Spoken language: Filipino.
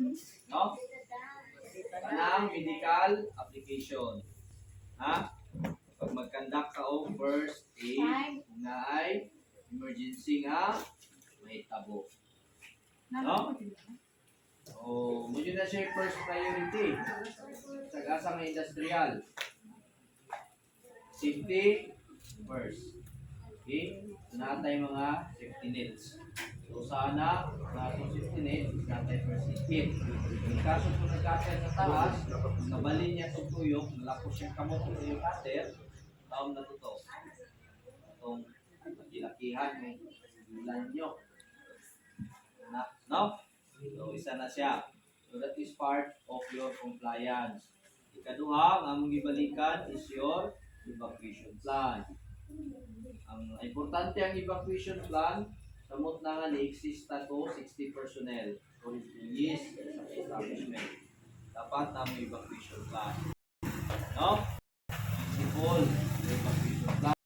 No? Kanang medical application. Ha? Pag mag-conduct ka og first aid, na ay emergency nga, may tabo. No? O, mo na siya first priority. Sa gasa nga industrial. Safety first. Okay? Natay mga safety nets. So, sana, na itong safety net, natay first aid kit. Kaso kung nagkasya sa taas, nabalin niya itong tuyok, nalapos siyang kamot ng tuyok cutter, taon na to to. Itong magilakihan may bulan nyo. Na, no? So, isa na siya. So, that is part of your compliance. Ikaduha, ang among ibalikan is your evacuation plan. Importante ang evacuation plan. Kamot na nga na-exist na to 60 personnel. Or yes, sa establishment. Dapat na may evacuation plan. No? Simple. Evacuation plan.